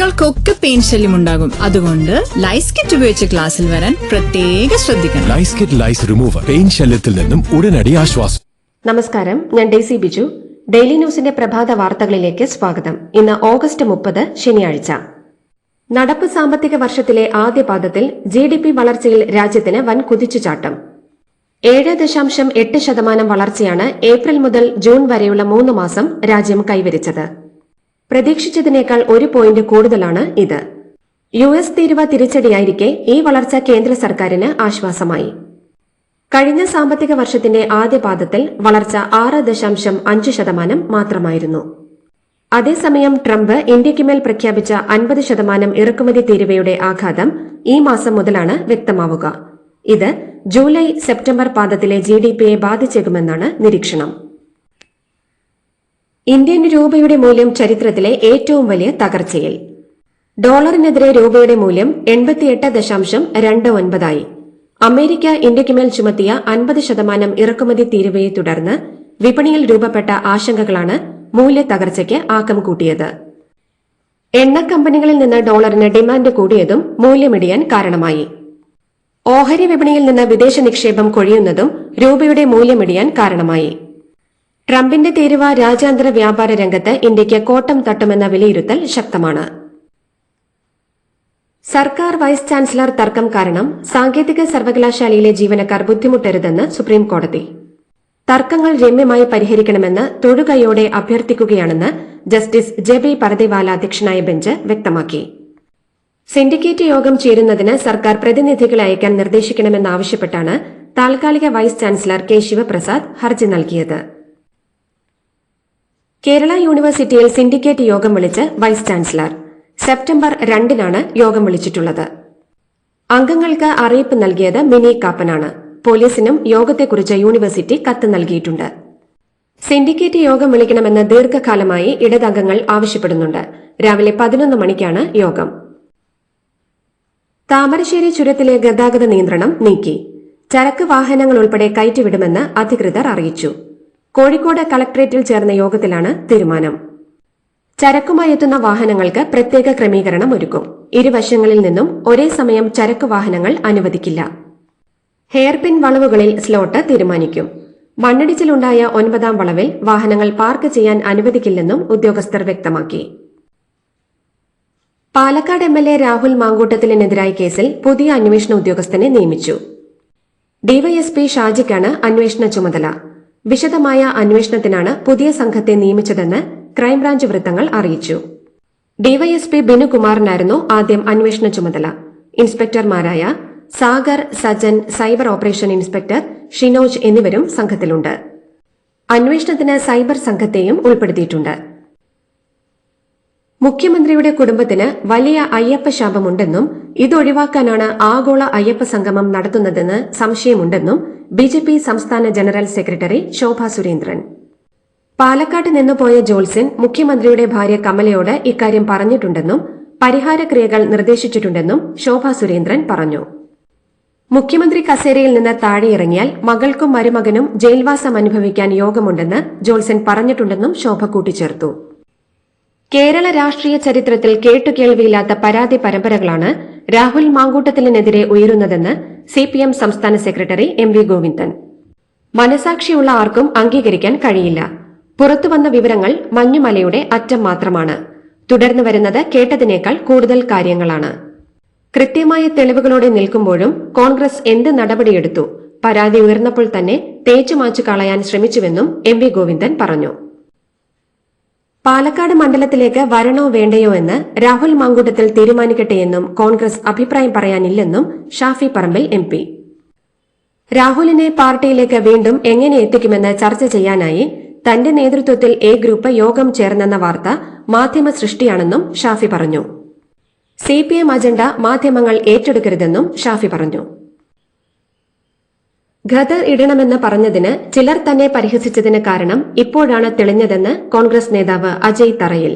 കുട്ടികൾക്കൊക്കെ പെയിൻ ശല്യം ഉണ്ടാകും. അതുകൊണ്ട് ലൈസ് കിറ്റ് ഉപയോഗിച്ച് ക്ലാസ്സിൽ വരാൻ പ്രത്യേക ശ്രദ്ധിക്കണം. Lice kit lice remover pain ശല്യത്തിൽ നിന്നും ഉടനടി ആശ്വാസം. നമസ്കാരം ഞാൻ ഡെയ്സി ബിജു. ഡെയിലി ന്യൂസിന്റെ പ്രഭാത വാർത്തകളിലേക്ക് സ്വാഗതം. ഇന്ന് ഓഗസ്റ്റ് മുപ്പത് ശനിയാഴ്ച. നടപ്പ് സാമ്പത്തിക വർഷത്തിലെ ആദ്യ പാദത്തിൽ ജി ഡി പി വളർച്ചയിൽ രാജ്യത്തിന് വൻ കുതിച്ചുചാട്ടം. ഏഴ് ദശാംശം എട്ട് ശതമാനം വളർച്ചയാണ് ഏപ്രിൽ മുതൽ ജൂൺ വരെയുള്ള മൂന്ന് മാസം രാജ്യം കൈവരിച്ചത്. പ്രതീക്ഷിച്ചതിനേക്കാൾ ഒരു പോയിന്റ് കൂടുതലാണ് ഇത്. യു എസ് തീരുവ തിരിച്ചടിയായിരിക്കെ ഈ വളർച്ച കേന്ദ്ര സർക്കാരിന് ആശ്വാസമായി. കഴിഞ്ഞ സാമ്പത്തിക വർഷത്തിന്റെ ആദ്യ പാദത്തിൽ വളർച്ച ആറ് ദശാംശം അഞ്ച് ശതമാനം മാത്രമായിരുന്നു. അതേസമയം ട്രംപ് ഇന്ത്യയ്ക്കുമേൽ പ്രഖ്യാപിച്ച അൻപത് ശതമാനം ഇറക്കുമതി തീരുവയുടെ ആഘാതം ഈ മാസം മുതലാണ് വ്യക്തമാവുക. ഇത് ജൂലൈ സെപ്റ്റംബർ പാദത്തിലെ ജി ഡി പിയെ ബാധിച്ചേക്കുമെന്നാണ് നിരീക്ഷണം. ഇന്ത്യൻ രൂപയുടെ മൂല്യം ചരിത്രത്തിലെ ഏറ്റവും വലിയ തകർച്ചയിൽ. ഡോളറിനെതിരെ രൂപയുടെ മൂല്യം എൺപത്തിയെട്ട് ദശാംശം രണ്ട് ഒൻപതായി. അമേരിക്ക ഇന്ത്യയ്ക്കുമേൽ ചുമത്തിയ അൻപത് ശതമാനം ഇറക്കുമതി തീരുവയെ തുടർന്ന് വിപണിയിൽ രൂപപ്പെട്ട ആശങ്കകളാണ് മൂല്യ തകർച്ചയ്ക്ക് ആക്കം കൂട്ടിയത്. എണ്ണ കമ്പനികളിൽ നിന്ന് ഡോളറിന് ഡിമാൻഡ് കൂടിയതും മൂല്യമിടിയാൻ കാരണമായി. ഓഹരി വിപണിയിൽ നിന്ന് വിദേശ നിക്ഷേപം കൊഴിയുന്നതും രൂപയുടെ മൂല്യമിടിയാൻ കാരണമായി. ട്രംപിന്റെ തീരുവ രാജ്യാന്തര വ്യാപാര രംഗത്ത് ഇന്ത്യയ്ക്ക് കോട്ടം തട്ടുമെന്ന വിലയിരുത്തൽ ശക്തമാണ്. സർക്കാർ വൈസ് ചാൻസലർ തർക്കം കാരണം സാങ്കേതിക സർവകലാശാലയിലെ ജീവനക്കാർ ബുദ്ധിമുട്ടരുതെന്ന് സുപ്രീംകോടതി. തർക്കങ്ങൾ രമ്യമായി പരിഹരിക്കണമെന്ന് തൊഴുകൈയോടെ അഭ്യർത്ഥിക്കുകയാണെന്ന് ജസ്റ്റിസ് ജെബി പരദേവാല അധ്യക്ഷനായ ബെഞ്ച് വ്യക്തമാക്കി. സിൻഡിക്കേറ്റ് യോഗം ചേരുന്നതിന് സർക്കാർ പ്രതിനിധികളെ അയക്കാൻ നിർദ്ദേശിക്കണമെന്നാവശ്യപ്പെട്ടാണ് താൽക്കാലിക വൈസ് ചാൻസലർ കെ ശിവപ്രസാദ് ഹർജി നൽകിയത്. കേരള യൂണിവേഴ്സിറ്റിയിൽ സിൻഡിക്കേറ്റ് യോഗം വിളിച്ച് വൈസ് ചാൻസലർ. സെപ്റ്റംബർ രണ്ടിനാണ് യോഗം വിളിച്ചിട്ടുള്ളത്. അംഗങ്ങൾക്ക് അറിയിപ്പ് നൽകിയത് മിനി കാപ്പനാണ്. പോലീസിനും യോഗത്തെക്കുറിച്ച് യൂണിവേഴ്സിറ്റി കത്ത് നൽകിയിട്ടുണ്ട്. സിൻഡിക്കേറ്റ് യോഗം വിളിക്കണമെന്ന് ദീർഘകാലമായി ഇടതംഗങ്ങൾ ആവശ്യപ്പെടുന്നുണ്ട്. രാവിലെ പതിനൊന്ന് മണിക്കാണ് യോഗം. താമരശ്ശേരി ചുരത്തിലെ ഗതാഗത നിയന്ത്രണം നീക്കി. ചരക്ക് വാഹനങ്ങൾ ഉൾപ്പെടെ കയറ്റിവിടുമെന്ന് അധികൃതർ അറിയിച്ചു. കോഴിക്കോട് കളക്ടറേറ്റിൽ ചേർന്ന യോഗത്തിലാണ് തീരുമാനം. ചരക്കുമായി എത്തുന്ന വാഹനങ്ങൾക്ക് പ്രത്യേക ക്രമീകരണം ഒരുക്കും. ഇരുവശങ്ങളിൽ നിന്നും ഒരേ സമയം ചരക്ക് വാഹനങ്ങൾ അനുവദിക്കില്ല. ഹെയർപിൻ വളവുകളിൽ സ്ലോട്ട് തീരുമാനിക്കും. മണ്ണിടിച്ചിലുണ്ടായ ഒൻപതാം വളവിൽ വാഹനങ്ങൾ പാർക്ക് ചെയ്യാൻ അനുവദിക്കില്ലെന്നും ഉദ്യോഗസ്ഥർ വ്യക്തമാക്കി. Palakkad M L A Rahul മാങ്കൂട്ടത്തിനെതിരായ കേസിൽ പുതിയ അന്വേഷണ ഉദ്യോഗസ്ഥനെ നിയമിച്ചു. ഡിവൈഎസ്പി ഷാജിക്കാണ് അന്വേഷണ ചുമതല. വിശദമായ അന്വേഷണത്തിനാണ് പുതിയ സംഘത്തെ നിയമിച്ചതെന്ന് ക്രൈംബ്രാഞ്ച് വൃത്തങ്ങൾ അറിയിച്ചു. ഡിവൈഎസ്പി ബിനുകുമാറിനായിരുന്നു ആദ്യം അന്വേഷണ ചുമതല. ഇൻസ്പെക്ടർമാരായ Sagar Sajan cyber operation inspector Shinoj എന്നിവരും സംഘത്തിലുണ്ട്. അന്വേഷണത്തിന് സൈബർ സംഘത്തെയും ഉൾപ്പെടുത്തിയിട്ടുണ്ട്. മുഖ്യമന്ത്രിയുടെ കുടുംബത്തിന് വലിയ അയ്യപ്പ ശാപമുണ്ടെന്നും ഇതൊഴിവാക്കാനാണ് ആഗോള അയ്യപ്പ സംഗമം നടത്തുന്നതെന്ന് സംശയമുണ്ടെന്നും ബി ജെ പി സംസ്ഥാന ജനറൽ സെക്രട്ടറി ശോഭ സുരേന്ദ്രൻ. പാലക്കാട്ട് നിന്നുപോയ ജോൾസൻ മുഖ്യമന്ത്രിയുടെ ഭാര്യ കമലയോട് ഇക്കാര്യം പറഞ്ഞിട്ടുണ്ടെന്നും പരിഹാരക്രിയകൾ നിർദ്ദേശിച്ചിട്ടുണ്ടെന്നും ശോഭ സുരേന്ദ്രൻ പറഞ്ഞു. മുഖ്യമന്ത്രി കസേരയിൽ നിന്ന് താഴെയിറങ്ങിയാൽ മകൾക്കും മരുമകനും ജയിൽവാസം അനുഭവിക്കാൻ യോഗമുണ്ടെന്ന് ജോൾസൻ പറഞ്ഞിട്ടുണ്ടെന്നും ശോഭ കൂട്ടിച്ചേർത്തു. കേരള രാഷ്ട്രീയ ചരിത്രത്തിൽ കേട്ടുകേൾവിയില്ലാത്ത പരാതി പരമ്പരകളാണ് രാഹുൽ മാങ്കൂട്ടത്തിലിനെതിരെ ഉയരുന്നതെന്ന് സിപിഎം സംസ്ഥാന സെക്രട്ടറി എം വി ഗോവിന്ദൻ. മനസാക്ഷിയുള്ള ആർക്കും അംഗീകരിക്കാൻ കഴിയില്ല. പുറത്തുവന്ന വിവരങ്ങൾ മഞ്ഞുമലയുടെ അറ്റം മാത്രമാണ്. തുടർന്നു വരുന്നത് കേട്ടതിനേക്കാൾ കൂടുതൽ കാര്യങ്ങളാണ്. കൃത്യമായ തെളിവുകളോടെ നിൽക്കുമ്പോഴും കോൺഗ്രസ് എന്ത് നടപടിയെടുത്തു? പരാതി ഉയർന്നപ്പോൾ തന്നെ തേച്ചുമാച്ചു കളയാൻ ശ്രമിച്ചുവെന്നും എം വി ഗോവിന്ദൻ പറഞ്ഞു. പാലക്കാട് മണ്ഡലത്തിലേക്ക് വരണോ വേണ്ടയോ എന്ന് രാഹുൽ മാങ്കൂട്ടത്തിൽ തീരുമാനിക്കട്ടെയെന്നും കോൺഗ്രസ് അഭിപ്രായം പറയാനില്ലെന്നും ഷാഫി പറമ്പിൽ എം പി. രാഹുലിനെ പാർട്ടിയിലേക്ക് വീണ്ടും എങ്ങനെ എത്തിക്കുമെന്ന് ചർച്ച ചെയ്യാനായി തന്റെ നേതൃത്വത്തിൽ എ ഗ്രൂപ്പ് യോഗം ചേർന്നെന്ന വാർത്ത മാധ്യമ സൃഷ്ടിയാണെന്നും ഷാഫി പറഞ്ഞു. സിപിഎം അജണ്ട മാധ്യമങ്ങൾ ഏറ്റെടുക്കരുതെന്നും ഷാഫി പറഞ്ഞു. ഖദർ ഇടണമെന്ന് പറഞ്ഞതിന് ചിലർ തന്നെ പരിഹസിച്ചതിന് കാരണം ഇപ്പോഴാണ് തെളിഞ്ഞതെന്ന് കോൺഗ്രസ് നേതാവ് അജയ് തറയിൽ.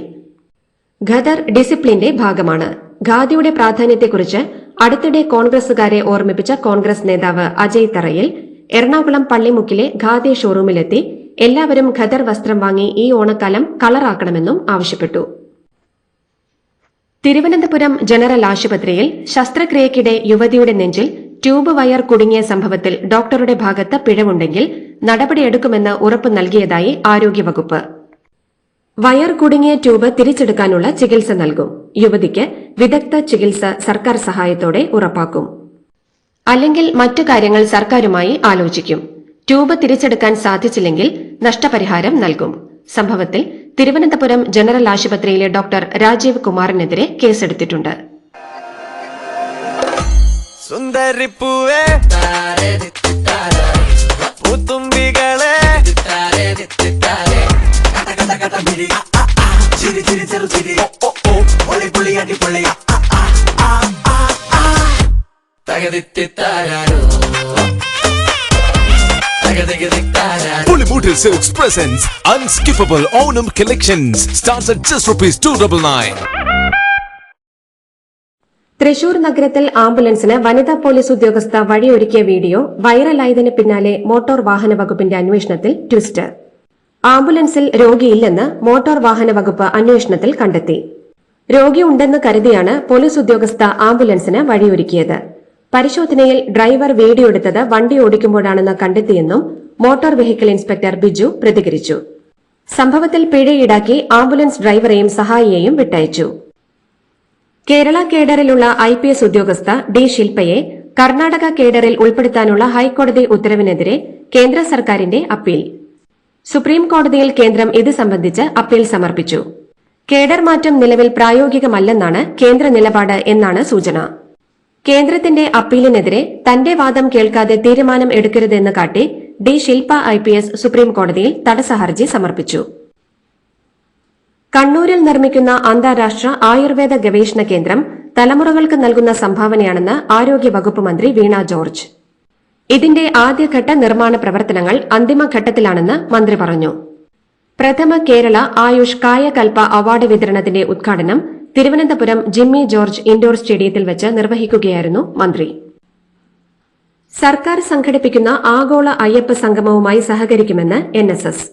ഖദർ ഡിസിപ്ലിന്റെ ഭാഗമാണ്. ഖാദിയുടെ പ്രാധാന്യത്തെക്കുറിച്ച് അടുത്തിടെ കോൺഗ്രസുകാരെ ഓർമ്മിപ്പിച്ച കോൺഗ്രസ് നേതാവ് അജയ് തറയിൽ എറണാകുളം പള്ളിമുക്കിലെ ഖാദി ഷോറൂമിലെത്തി എല്ലാവരും ഖദർ വസ്ത്രം വാങ്ങി ഈ ഓണക്കാലം കളറാക്കണമെന്നും ആവശ്യപ്പെട്ടു. തിരുവനന്തപുരം ജനറൽ ആശുപത്രിയിൽ ശസ്ത്രക്രിയയ്ക്കിടെ യുവതിയുടെ നെഞ്ചിൽ ട്യൂബ് വയർ കുടുങ്ങിയ സംഭവത്തിൽ ഡോക്ടറുടെ ഭാഗത്ത് പിഴവുണ്ടെങ്കിൽ നടപടിയെടുക്കുമെന്ന് ഉറപ്പ് നൽകിയതായി ആരോഗ്യവകുപ്പ്. വയർ കുടുങ്ങിയ ട്യൂബ് തിരിച്ചെടുക്കാനുള്ള ചികിത്സ നൽകും. യുവതിക്ക് വിദഗ്ധ ചികിത്സ സർക്കാർ സഹായത്തോടെ ഉറപ്പാക്കും. അല്ലെങ്കിൽ മറ്റു കാര്യങ്ങൾ സർക്കാരുമായി ആലോചിക്കും. ട്യൂബ് തിരിച്ചെടുക്കാൻ സാധിച്ചില്ലെങ്കിൽ നഷ്ടപരിഹാരം നൽകും. സംഭവത്തിൽ തിരുവനന്തപുരം ജനറൽ ആശുപത്രിയിലെ ഡോക്ടർ രാജീവ് കുമാറിനെതിരെ കേസെടുത്തിട്ടുണ്ട്. സുന്ദരിപ്പൂവേ പൂത്തുമ്പികളെ തകതികതിത്താരോ Pulimutil Silks presents Unskippable Onam Collections. Starts at just rupees 299. Thrissur നഗരത്തിൽ ആംബുലൻസിന് വനിതാ പോലീസ് ഉദ്യോഗസ്ഥ വഴിയൊരുക്കിയ വീഡിയോ വൈറലായതിന് പിന്നാലെ മോട്ടോർ വാഹന വകുപ്പിന്റെ അന്വേഷണത്തിൽ ട്വിസ്റ്റ്. ആംബുലൻസിൽ രോഗിയില്ലെന്ന് മോട്ടോർ വാഹന വകുപ്പ് അന്വേഷണത്തിൽ കണ്ടെത്തി. രോഗി ഉണ്ടെന്ന് കരുതിയാണ് പോലീസ് ഉദ്യോഗസ്ഥ ആംബുലൻസിന് വഴിയൊരുക്കിയത്. പരിശോധനയിൽ ഡ്രൈവർ വീഡിയോ എടുത്തത് വണ്ടി ഓടിക്കുമ്പോഴാണെന്ന് കണ്ടെത്തിയെന്നും മോട്ടോർ വെഹിക്കിൾ ഇൻസ്പെക്ടർ ബിജു പ്രതികരിച്ചു. സംഭവത്തിൽ പിഴ ഈടാക്കി ആംബുലൻസ് ഡ്രൈവറെയും സഹായിയെയും വിട്ടയച്ചു. കേരള കേഡറിലുള്ള ഐ പി എസ് ഉദ്യോഗസ്ഥ ഡി ശില്പയെ കർണാടക കേഡറിൽ ഉൾപ്പെടുത്താനുള്ള ഹൈക്കോടതി ഉത്തരവിനെതിരെ കേന്ദ്ര സർക്കാരിന്റെ അപ്പീൽ. സുപ്രീം കോടതിയിൽ കേന്ദ്രം ഇത് സംബന്ധിച്ച് അപ്പീൽ സമർപ്പിച്ചു. കേഡർ മാറ്റം നിലവിൽ പ്രായോഗികമല്ലെന്നാണ് കേന്ദ്ര നിലപാട് എന്നാണ് സൂചന. കേന്ദ്രത്തിന്റെ അപ്പീലിനെതിരെ തന്റെ വാദം കേൾക്കാതെ തീരുമാനം എടുക്കരുതെന്ന് കാട്ടി ഡി ശില്പ ഐ സുപ്രീം കോടതിയിൽ തടസ്സ ഹർജി സമർപ്പിച്ചു. കണ്ണൂരിൽ നിർമ്മിക്കുന്ന അന്താരാഷ്ട്ര ആയുർവേദ ഗവേഷണ കേന്ദ്രം തലമുറകൾക്ക് നൽകുന്ന സംഭാവനയാണെന്ന് ആരോഗ്യ വകുപ്പ് മന്ത്രി വീണ ജോർജ്. ഇതിന്റെ ആദ്യഘട്ട നിർമ്മാണ പ്രവർത്തനങ്ങൾ അന്തിമഘട്ടത്തിലാണെന്ന് മന്ത്രി പറഞ്ഞു. പ്രഥമ കേരള ആയുഷ് കായകൽപ അവാർഡ് വിതരണത്തിന്റെ ഉദ്ഘാടനം തിരുവനന്തപുരം ജിമ്മി ജോർജ് ഇൻഡോർ സ്റ്റേഡിയത്തിൽ വെച്ച് നിർവഹിക്കുകയായിരുന്നു മന്ത്രി. സർക്കാർ സംഘടിപ്പിക്കുന്ന ആഗോള അയ്യപ്പ സംഗമവുമായി സഹകരിക്കുമെന്ന് എൻഎസ്എസ് എസ്.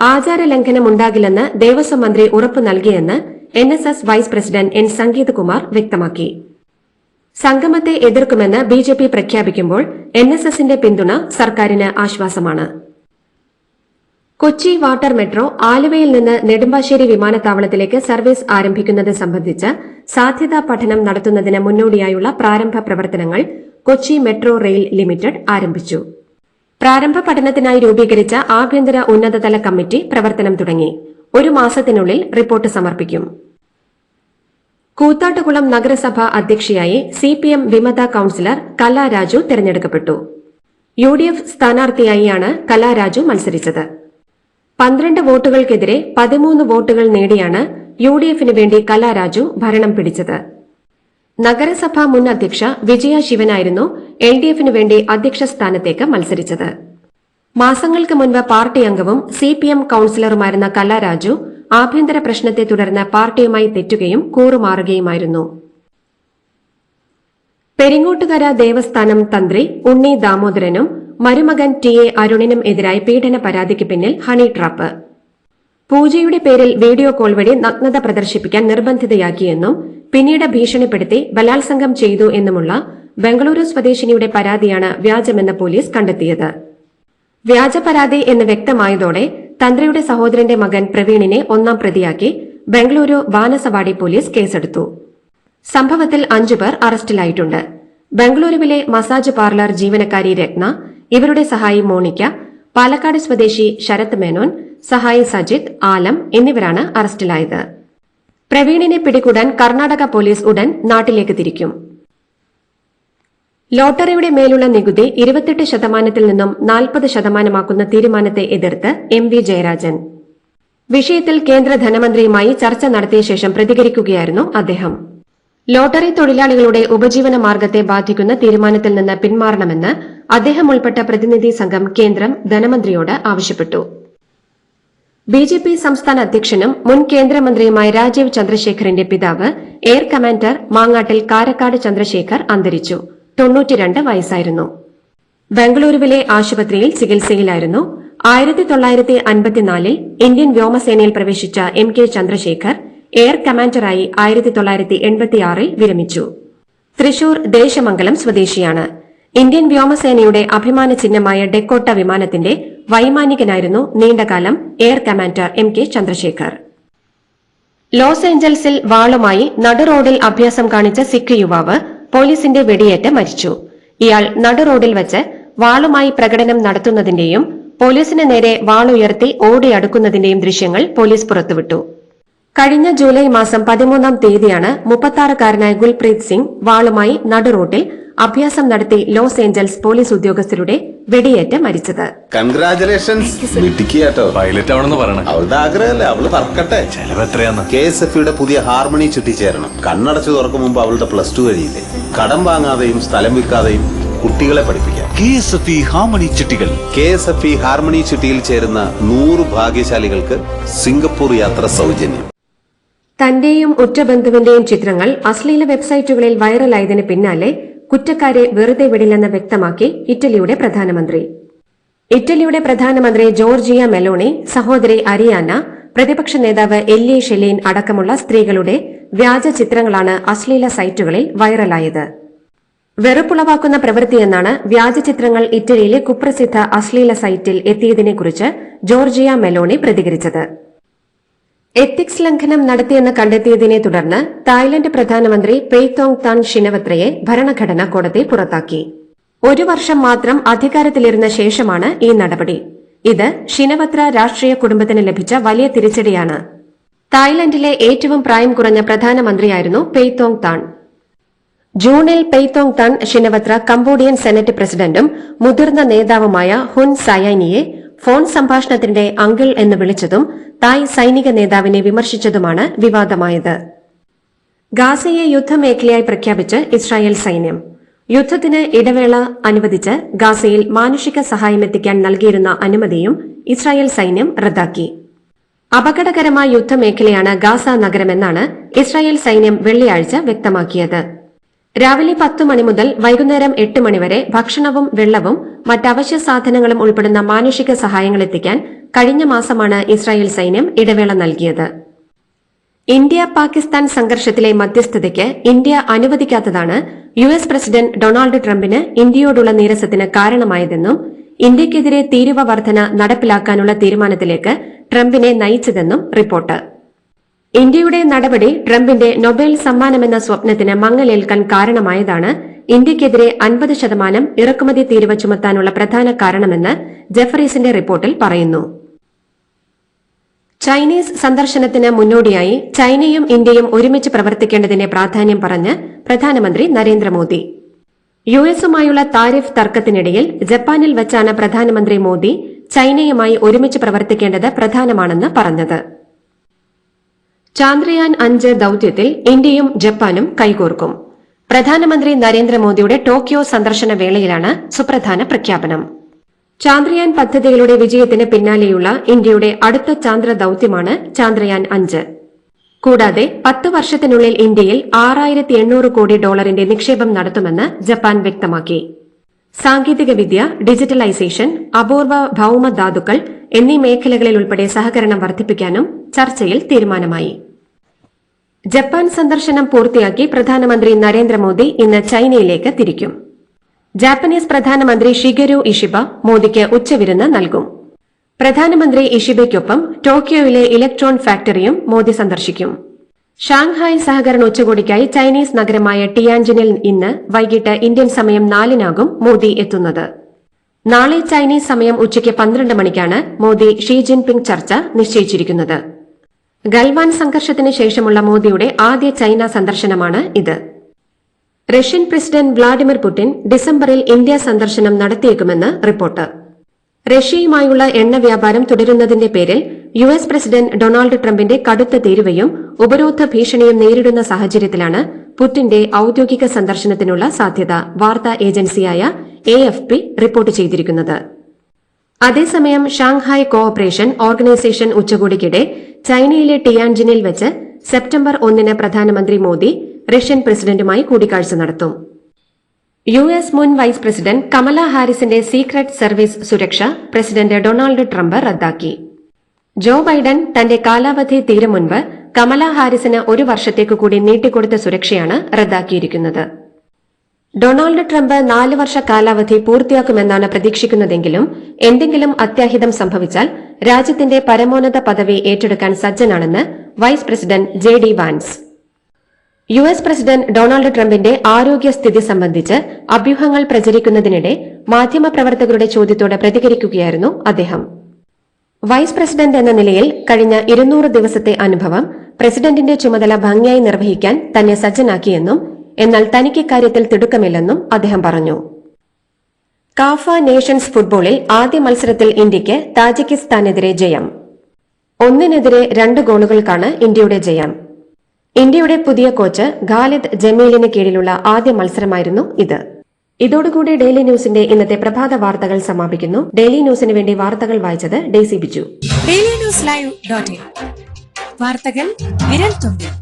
ആചാരലംഘനമുണ്ടാകില്ലെന്ന് ദേവസ്വം മന്ത്രി ഉറപ്പു നൽകിയെന്ന് N S S vice president N Sangeeth Kumar വ്യക്തമാക്കി. സംഗമത്തെ എതിർക്കുമെന്ന് ബി ജെ പി പ്രഖ്യാപിക്കുമ്പോൾ എൻ എസ് എസിന്റെ പിന്തുണ സർക്കാരിന് ആശ്വാസമാണ്. കൊച്ചി വാട്ടർ മെട്രോ ആലുവയിൽ നിന്ന് നെടുമ്പാശ്ശേരി വിമാനത്താവളത്തിലേക്ക് സർവീസ് ആരംഭിക്കുന്നത് സംബന്ധിച്ച് സാധ്യതാ പഠനം നടത്തുന്നതിന് മുന്നോടിയായുള്ള പ്രാരംഭ പ്രവർത്തനങ്ങൾ കൊച്ചി മെട്രോ റെയിൽ ലിമിറ്റഡ് ആരംഭിച്ചു. പ്രാരംഭ പഠനത്തിനായി രൂപീകരിച്ച ആഭ്യന്തര ഉന്നതതല കമ്മിറ്റി പ്രവർത്തനം തുടങ്ങി. ഒരു മാസത്തിനുള്ളിൽ റിപ്പോർട്ട് സമർപ്പിക്കും. കൂത്താട്ടുകുളം നഗരസഭ അധ്യക്ഷയായി സി പി എം വിമത കൌൺസിലർ കലാരാജു തെരഞ്ഞെടുക്കപ്പെട്ടു. യു ഡി എഫ് സ്ഥാനാർത്ഥിയായിയാണ് കലാരാജു മത്സരിച്ചത്. പന്ത്രണ്ട് വോട്ടുകൾക്കെതിരെ പതിമൂന്ന് വോട്ടുകൾ നേടിയാണ് യു ഡി എഫിന് വേണ്ടി കലാരാജു ഭരണം പിടിച്ചത്. നഗരസഭാ മുൻ അധ്യക്ഷ വിജയ ശിവനായിരുന്നു എൽ ഡി എഫിനു വേണ്ടി അധ്യക്ഷ സ്ഥാനത്തേക്ക് മത്സരിച്ചത്. മാസങ്ങൾക്ക് മുൻപ് പാർട്ടി അംഗവും സി പി എം കൌൺസിലറുമായിരുന്ന കല്ലാരാജു ആഭ്യന്തര പ്രശ്നത്തെ തുടർന്ന് പാർട്ടിയുമായി തെറ്റുകയും കൂറുമാറുകയുമായിരുന്നു. പെരിങ്ങോട്ടുകര ദേവസ്ഥാനം തന്ത്രി ഉണ്ണി ദാമോദരനും മരുമകൻ ടി എ അരുണിനും എതിരായി പീഡന പരാതിക്ക് പിന്നിൽ ഹണി ട്രാപ്പ്. പൂജയുടെ പേരിൽ വീഡിയോ കോൾ വഴി നഗ്നത പ്രദർശിപ്പിക്കാൻ നിർബന്ധിതയാക്കിയെന്നും പിന്നീട് ഭീഷണിപ്പെടുത്തി ബലാത്സംഗം ചെയ്തു എന്നുമുള്ള ബംഗളൂരു സ്വദേശിനിയുടെ പരാതിയാണ് വ്യാജമെന്ന പോലീസ് കണ്ടെത്തിയത്. വ്യാജ പരാതി എന്ന് വ്യക്തമായതോടെ തന്ത്രിയുടെ സഹോദരന്റെ മകൻ പ്രവീണിനെ ഒന്നാം പ്രതിയാക്കി ബംഗളൂരു ബാനസവാടി പോലീസ് കേസെടുത്തു. സംഭവത്തിൽ അഞ്ചുപേർ അറസ്റ്റിലായിട്ടുണ്ട്. ബംഗളൂരുവിലെ മസാജ് പാർലർ ജീവനക്കാരി രത്ന ഇവരുടെ സഹായി മോണിക്ക പാലക്കാട് സ്വദേശി ശരത് മേനോൻ സഹായി സജിത് ആലം എന്നിവരാണ് അറസ്റ്റിലായത്. പ്രവീണിനെ പിടികൂടാൻ കർണാടക പോലീസ് ഉടൻ നാട്ടിലേക്ക് തിരിക്കും. ലോട്ടറിയുടെ മേലുള്ള നികുതി ഇരുപത്തെട്ട് ശതമാനത്തിൽ നിന്നും നാൽപ്പത് ശതമാനമാക്കുന്ന തീരുമാനത്തെ എതിർത്ത് എം വി ജയരാജൻ. വിഷയത്തിൽ കേന്ദ്ര ധനമന്ത്രിയുമായി ചർച്ച നടത്തിയ ശേഷം പ്രതികരിക്കുകയായിരുന്നു അദ്ദേഹം. ലോട്ടറി തൊഴിലാളികളുടെ ഉപജീവന മാർഗത്തെ ബാധിക്കുന്ന തീരുമാനത്തിൽ നിന്ന് പിന്മാറണമെന്ന് അദ്ദേഹം ഉൾപ്പെട്ട പ്രതിനിധി സംഘം കേന്ദ്രം ധനമന്ത്രിയോട് ആവശ്യപ്പെട്ടു. ബി ജെ പി സംസ്ഥാന അധ്യക്ഷനും മുൻ കേന്ദ്രമന്ത്രിയുമായ രാജീവ് ചന്ദ്രശേഖറിന്റെ പിതാവ് എയർ കമാൻഡർ മാങ്ങാട്ടിൽ കാരക്കാട് ചന്ദ്രശേഖർ അന്തരിച്ചു. തൊണ്ണൂറ്റിരണ്ട് വയസ്സായിരുന്നു. ബംഗളൂരുവിലെ ആശുപത്രിയിൽ ചികിത്സയിലായിരുന്നു. ആയിരത്തി തൊള്ളായിരത്തി അൻപത്തിനാലിൽ ഇന്ത്യൻ വ്യോമസേനയിൽ പ്രവേശിച്ച എം കെ ചന്ദ്രശേഖർ എയർ കമാൻഡറായി ആയിരത്തി തൊള്ളായിരത്തി എൺപത്തിയാറിൽ വിരമിച്ചു. തൃശൂർ ദേശമംഗലം സ്വദേശിയാണ്. ഇന്ത്യൻ വ്യോമസേനയുടെ അഭിമാന ചിഹ്നമായ ഡെക്കോട്ട വിമാനത്തിന്റെ വൈമാനികനായിരുന്നു നീണ്ടകാലം air commander M K Chandrasekhar. Los ഏഞ്ചൽസിൽ വാളുമായി നടുറോഡിൽ അഭ്യാസം കാണിച്ച സിഖ് യുവാവ് പോലീസിന്റെ വെടിയേറ്റ് മരിച്ചു. ഇയാൾ നടുറോഡിൽ വച്ച് വാളുമായി പ്രകടനം നടത്തുന്നതിന്റെയും പോലീസിന് നേരെ വാളുയർത്തി ഓടിയടുക്കുന്നതിന്റെയും ദൃശ്യങ്ങൾ പോലീസ് പുറത്തുവിട്ടു. കഴിഞ്ഞ ജൂലൈ മാസം പതിമൂന്നാം തീയതിയാണ് മുപ്പത്താറുകാരനായ ഗുൽപ്രീത് സിംഗ് വാളുമായി നടുറോട്ടിൽ അഭ്യാസം നടത്തി ലോസ് ഏഞ്ചൽസ് പോലീസ് ഉദ്യോഗസ്ഥരുടെ വെടിയേറ്റ് മരിച്ചത്. കൺഗ്രാചുലേഷൻസ് മിടുക്കിയാട്ടോ. പൈലറ്റ് ആവണമെന്ന് പറയണേ. അവളുടെ ആഗ്രഹമല്ലേ? അവൾ പറക്കട്ടെ ചെലവ് എത്രയാന്ന്? കെ എസ് എഫ് യുടെ പുതിയ ഹാർമണി ചുറ്റിച്ചേരണം. കണ്ണടച്ചു തുറക്കും മുമ്പ് അവളുടെ പ്ലസ് ടു കഴിയില്ലേ? കടം വാങ്ങാതെയും സ്ഥലം വിൽക്കാതെയും കുട്ടികളെ പഠിപ്പിക്കാം. K S F E harmony ചിട്ടികൾ K S F E harmony ചിട്ടിയിൽ ചേരുന്ന നൂറ് ഭാഗ്യശാലികൾക്ക് സിംഗപ്പൂർ യാത്ര സൗജന്യം. തന്റെയും ഉറ്റബന്ധുവിന്റെയും ചിത്രങ്ങൾ അശ്ലീല വെബ്സൈറ്റുകളിൽ വൈറലായതിന് പിന്നാലെ കുറ്റക്കാരെ വെറുതെ വിടില്ലെന്ന് വ്യക്തമാക്കി ഇറ്റലിയുടെ പ്രധാനമന്ത്രി. ഇറ്റലിയുടെ പ്രധാനമന്ത്രി ജോർജിയ മെലോണി സഹോദരി അരിയാന പ്രതിപക്ഷ നേതാവ് എല്ലി ഷെലീൻ അടക്കമുള്ള സ്ത്രീകളുടെ വ്യാജ ചിത്രങ്ങളാണ് അശ്ലീല സൈറ്റുകളിൽ വൈറലായത്. വെറുപ്പുളവാക്കുന്ന പ്രവൃത്തിയെന്നാണ് വ്യാജ ചിത്രങ്ങൾ ഇറ്റലിയിലെ കുപ്രസിദ്ധ അശ്ലീല സൈറ്റിൽ എത്തിയതിനെക്കുറിച്ച് ജോർജിയ മെലോണി പ്രതികരിച്ചത്. എത്തിക്സ് ലംഘനം നടത്തിയെന്ന് കണ്ടെത്തിയതിനെ തുടർന്ന് തായ്ലന്റ് പ്രധാനമന്ത്രി പെയ്തോങ് താൻ ഷിനവത്രയെ ഭരണഘടനാ കോടതി പുറത്താക്കി. ഒരു വർഷം മാത്രം അധികാരത്തിലിരുന്ന ശേഷമാണ് ഈ നടപടി. ഇത് ഷിനവത്ര രാഷ്ട്രീയ കുടുംബത്തിന് ലഭിച്ച വലിയ തിരിച്ചടിയാണ്. തായ്ലന്റിലെ ഏറ്റവും പ്രായം കുറഞ്ഞ പ്രധാനമന്ത്രിയായിരുന്നു പെയ്തോങ് താൻ. ജൂണിൽ പെയ്തോങ് താൻ ഷിനവത്ര കംബോഡിയൻ സെനറ്റ് പ്രസിഡന്റും മുതിർന്ന നേതാവുമായ ഹുൻ സയാനിയെ ഫോൺ സംഭാഷണത്തിന്റെ അങ്കിൾ എന്ന് വിളിച്ചതും തായ് സൈനിക നേതാവിനെ വിമർശിച്ചതുമാണ് വിവാദമായത്. ഗാസയെ യുദ്ധമേഖലയായി പ്രഖ്യാപിച്ച് ഇസ്രായേൽ സൈന്യം. യുദ്ധത്തിന് ഇടവേള അനുവദിച്ച് ഗാസയിൽ മാനുഷിക സഹായം എത്തിക്കാൻ നൽകിയിരുന്ന അനുമതിയും ഇസ്രായേൽ സൈന്യം റദ്ദാക്കി. അപകടകരമായ യുദ്ധമേഖലയാണ് ഗാസ നഗരമെന്നാണ് ഇസ്രായേൽ സൈന്യം വെള്ളിയാഴ്ച വ്യക്തമാക്കിയത്. രാവിലെ പത്തു മണി മുതൽ വൈകുന്നേരം എട്ട് മണിവരെ ഭക്ഷണവും വെള്ളവും മറ്റവശ്യ സാധനങ്ങളും ഉൾപ്പെടുന്ന മാനുഷിക സഹായങ്ങൾ എത്തിക്കാൻ കഴിഞ്ഞ മാസമാണ് ഇസ്രായേൽ സൈന്യം ഇടവേള നൽകിയത്. ഇന്ത്യ പാകിസ്ഥാൻ സംഘർഷത്തിലെ മധ്യസ്ഥതയ്ക്ക് ഇന്ത്യ അനുവദിക്കാത്തതാണ് യു എസ് പ്രസിഡന്റ് ഡൊണാൾഡ് ട്രംപിന് ഇന്ത്യയോടുള്ള നീരസത്തിന് കാരണമായതെന്നും ഇന്ത്യക്കെതിരെ തീരുവ വർധന നടപ്പിലാക്കാനുള്ള തീരുമാനത്തിലേക്ക് ട്രംപിനെ നയിച്ചതെന്നും റിപ്പോർട്ട്. ഇന്ത്യയുടെ നടപടി ട്രംപിന്റെ നൊബേൽ സമ്മാനമെന്ന സ്വപ്നത്തിന് മങ്ങലേൽക്കാൻ കാരണമായതാണ് ഇന്ത്യക്കെതിരെ അൻപത് ശതമാനം ഇറക്കുമതി തീരുവ ചുമത്താനുള്ള പ്രധാന കാരണമെന്ന് ജെഫറീസിന്റെ റിപ്പോർട്ടിൽ പറയുന്നു. ചൈനീസ് സന്ദർശനത്തിന് മുന്നോടിയായി ചൈനയും ഇന്ത്യയും ഒരുമിച്ച് പ്രവർത്തിക്കേണ്ടതിന്റെ പ്രാധാന്യം പറഞ്ഞ് പ്രധാനമന്ത്രി നരേന്ദ്രമോദി. യു എസുമായുള്ള താരിഫ് തർക്കത്തിനിടയിൽ ജപ്പാനിൽ വച്ചാണ് പ്രധാനമന്ത്രി മോദി ചൈനയുമായി ഒരുമിച്ച് പ്രവർത്തിക്കേണ്ടത് പ്രധാനമാണെന്ന് പറഞ്ഞത്. ചാന്ദ്രയാൻ അഞ്ച് ദൌത്യത്തിൽ ഇന്ത്യയും ജപ്പാനും കൈകോർക്കും. പ്രധാനമന്ത്രി നരേന്ദ്രമോദിയുടെ ടോക്കിയോ സന്ദർശന വേളയിലാണ് സുപ്രധാന പ്രഖ്യാപനം. ചാന്ദ്രയാൻ പദ്ധതികളുടെ വിജയത്തിന് പിന്നാലെയുള്ള ഇന്ത്യയുടെ അടുത്ത ചാന്ദ്ര ദൌത്യമാണ് ചാന്ദ്രയാൻ അഞ്ച്. കൂടാതെ പത്ത് വർഷത്തിനുള്ളിൽ ഇന്ത്യയിൽ ആറായിരത്തി എണ്ണൂറ് കോടി ഡോളറിന്റെ നിക്ഷേപം നടത്തുമെന്ന് ജപ്പാൻ വ്യക്തമാക്കി. സാങ്കേതികവിദ്യ ഡിജിറ്റലൈസേഷൻ അപൂർവ ഭൌമ ധാതുക്കൾ എന്നീ മേഖലകളിൽ ഉൾപ്പെടെ സഹകരണം വർദ്ധിപ്പിക്കാനും ചർച്ചയിൽ തീരുമാനമായി. ജപ്പാൻ സന്ദർശനം പൂർത്തിയാക്കി പ്രധാനമന്ത്രി നരേന്ദ്രമോദി ഇന്ന് ചൈനയിലേക്ക് തിരിക്കും. ജാപ്പനീസ് പ്രധാനമന്ത്രി ഷിഗരു ഇഷിബ മോദിക്ക് ഉച്ചവിരുന്ന് നൽകും. പ്രധാനമന്ത്രി ഇഷിബയ്ക്കൊപ്പം ടോക്കിയോയിലെ ഇലക്ട്രോൺ ഫാക്ടറിയും മോദി സന്ദർശിക്കും. ഷാങ്ഹായ് സഹകരണ ഉച്ചകോടിക്കായി ചൈനീസ് നഗരമായ ടിയാൻജിനിൽ ഇന്ന് വൈകിട്ട് ഇന്ത്യൻ സമയം നാലിനാകും മോദി എത്തുന്നത്. നാളെ ചൈനീസ് സമയം ഉച്ചയ്ക്ക് പന്ത്രണ്ട് മണിക്കാണ് മോദി ഷീ ജിൻപിങ് ചർച്ച നിശ്ചയിച്ചിരിക്കുന്നത്. ഗൽവാൻ സംഘർഷത്തിന് ശേഷമുള്ള മോദിയുടെ ആദ്യ ചൈന സന്ദർശനമാണ് ഇത്. റഷ്യൻ പ്രസിഡന്റ് വ്ളാഡിമിർ പുടിൻ ഡിസംബറിൽ ഇന്ത്യ സന്ദർശനം നടത്തിയേക്കുമെന്ന് റിപ്പോർട്ട്. റഷ്യയുമായുള്ള എണ്ണ വ്യാപാരം തുടരുന്നതിന്റെ പേരിൽ യു എസ് പ്രസിഡന്റ് ഡൊണാൾഡ് ട്രംപിന്റെ കടുത്ത തീരുവയും ഉപരോധ ഭീഷണിയും നേരിടുന്ന സാഹചര്യത്തിലാണ് പുടിന്റെ ഔദ്യോഗിക സന്ദർശനത്തിനുള്ള സാധ്യത വാർത്താ ഏജൻസിയായ എ റിപ്പോർട്ട് ചെയ്തിരിക്കുന്നത്. അതേസമയം ഷാങ്ഹായ് കോഓപ്പറേഷൻ ഓർഗനൈസേഷൻ ഉച്ചകോടിക്കിടെ ചൈനയിലെ ടിയാൻജിനിൽ വെച്ച് സെപ്റ്റംബർ ഒന്നിന് പ്രധാനമന്ത്രി മോദി റഷ്യൻ പ്രസിഡന്റുമായി കൂടിക്കാഴ്ച നടത്തും. യു എസ് മുൻ വൈസ് പ്രസിഡന്റ് കമല ഹാരിസിന്റെ സീക്രട്ട് സർവീസ് സുരക്ഷ പ്രസിഡന്റ് ഡൊണാൾഡ് ട്രംപ് റദ്ദാക്കി. ജോ ബൈഡൻ തന്റെ കാലാവധി തീരും മുൻപ് കമല ഹാരിസിന് ഒരു വർഷത്തേക്ക് കൂടി നീട്ടിക്കൊടുത്ത സുരക്ഷയാണ് റദ്ദാക്കിയിരിക്കുന്നത്. ഡൊണാൾഡ് ട്രംപ് നാല് വർഷ കാലാവധി പൂർത്തിയാക്കുമെന്നാണ് പ്രതീക്ഷിക്കുന്നതെങ്കിലും എന്തെങ്കിലും അത്യാഹിതം സംഭവിച്ചാൽ രാജ്യത്തിന്റെ പരമോന്നത പദവി ഏറ്റെടുക്കാൻ സജ്ജനാണെന്ന് vice president J D Vance. U S president Donald ട്രംപിന്റെ ആരോഗ്യസ്ഥിതി സംബന്ധിച്ച് അഭ്യൂഹങ്ങൾ പ്രചരിക്കുന്നതിനിടെ മാധ്യമപ്രവർത്തകരുടെ ചോദ്യത്തോട് പ്രതികരിക്കുകയായിരുന്നു അദ്ദേഹം. വൈസ് പ്രസിഡന്റ് എന്ന നിലയിൽ കഴിഞ്ഞ ഇരുന്നൂറ് ദിവസത്തെ അനുഭവം പ്രസിഡന്റിന്റെ ചുമതല ഭംഗിയായി നിർവഹിക്കാൻ തന്നെ സജ്ജനാക്കിയെന്നും എന്നാൽ തനിക്ക് ഇക്കാര്യത്തിൽ തിടുക്കമില്ലെന്നും അദ്ദേഹം പറഞ്ഞു. കാഫ നേഷൻസ് ഫുട്ബോളിൽ ആദ്യ മത്സരത്തിൽ ഇന്ത്യയ്ക്ക് താജിക്കിസ്ഥാനെതിരെ ജയം. ഒന്നിനെതിരെ രണ്ട് ഗോളുകൾക്കാണ് ഇന്ത്യയുടെ ജയം. ഇന്ത്യയുടെ പുതിയ കോച്ച് ഖാലിദ് ജമീലിന് കീഴിലുള്ള ആദ്യ മത്സരമായിരുന്നു ഇത്. ഇതോടുകൂടി ഡെയിലി ന്യൂസിന്റെ ഇന്നത്തെ പ്രഭാത വാർത്തകൾ സമാപിക്കുന്നു. ഡെയിലി ന്യൂസിന് വേണ്ടി വാർത്തകൾ വായിച്ചത് Daisy Biju. Daily news live വാർത്തകൾ വിരൽ തുമ്പിൽ